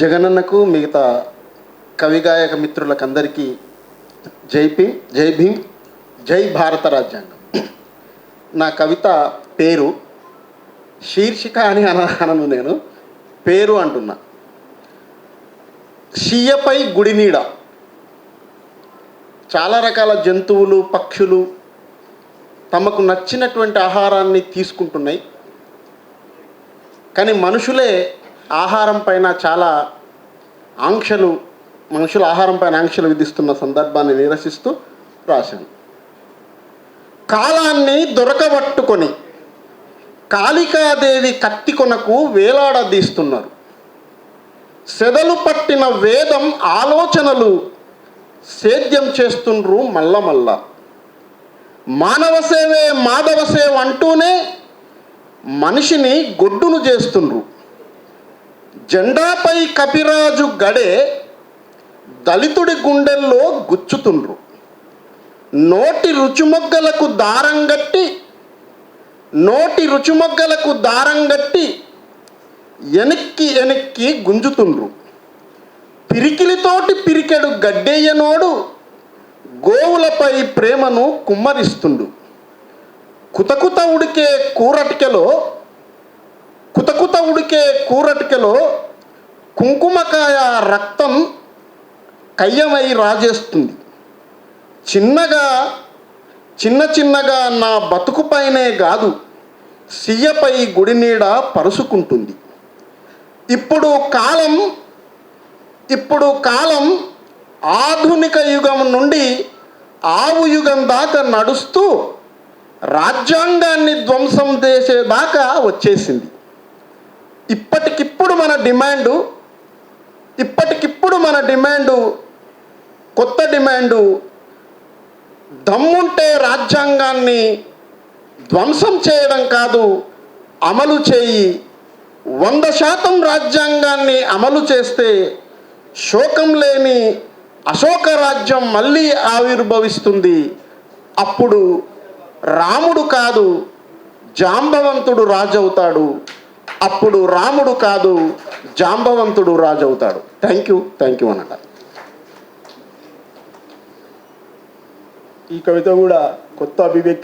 జగనన్నకు మిగతా కవిగాయక మిత్రులకందరికీ జై భీమ్ జై భీమ్ జై భారత రాజ్యాంగం. నా కవిత పేరు శీర్షిక అని అనను నేను పేరు అంటున్నా. షియపై గుడినీడ చాలా రకాల జంతువులు పక్షులు తమకు నచ్చినటువంటి ఆహారాన్ని తీసుకుంటున్నాయి. కానీ మనుషులే ఆహారం పైన చాలా ఆంక్షలు మనుషుల ఆహారం పైన ఆంక్షలు విధిస్తున్న సందర్భాన్ని నిరసిస్తూ రాశాను కాలాన్ని దొరకబట్టుకొని కాళికాదేవి కత్తికొనకు వేలాడదీస్తున్నారు. సెదలు పట్టిన వేదం ఆలోచనలు సేద్యం చేస్తుండ్రు మల్ల మల్ల మానవ సేవే మాధవ సేవ అంటూనే మనిషిని గొడ్డును చేస్తుండ్రు. జెండాపై కపిరాజు గడే దళితుడి గుండెల్లో గుచ్చుతుండ్రు. నోటి రుచిమొగ్గలకు దారం గట్టి నోటి రుచిమొగ్గలకు దారం గట్టి ఎనక్కి ఎనక్కి గుంజుతుండ్రు. పిరికిలితోటి పిరికెడు గడ్డెయ్యనోడు గోవులపై ప్రేమను కుమ్మరిస్తుండు. కుతకుత ఉడికే కూరటికెలో కుతకుత ఉడికే కూరటికెలో కుంకుమకాయ రక్తం కయ్యమై రాజేస్తుంది. చిన్నగా చిన్న చిన్నగా నా బతుకుపైనే కాదు సియ్యపై గుడినీడ పరుసుకుంటుంది. ఇప్పుడు కాలం ఇప్పుడు కాలం ఆధునిక యుగం నుండి ఆవు యుగం దాకా నడుస్తూ రాజ్యాంగాన్ని ధ్వంసం చేసేదాకా వచ్చేసింది. ఇప్పటికిప్పుడు మన డిమాండు ఇప్పటికిప్పుడు మన డిమాండు కొత్త డిమాండు దమ్ముంటే రాజ్యాంగాన్ని ధ్వంసం చేయడం కాదు అమలు చేయి. వంద శాతం రాజ్యాంగాన్ని అమలు చేస్తే శోకం లేని అశోక రాజ్యం మళ్ళీ ఆవిర్భవిస్తుంది. అప్పుడు రాముడు కాదు జాంబవంతుడు రాజవుతాడు. అప్పుడు రాముడు కాదు జాంబవంతుడు రాజవుతాడు. థ్యాంక్ యూ థ్యాంక్ యూ అనట. ఈ కవిత కూడా కొత్త అభివ్యక్తి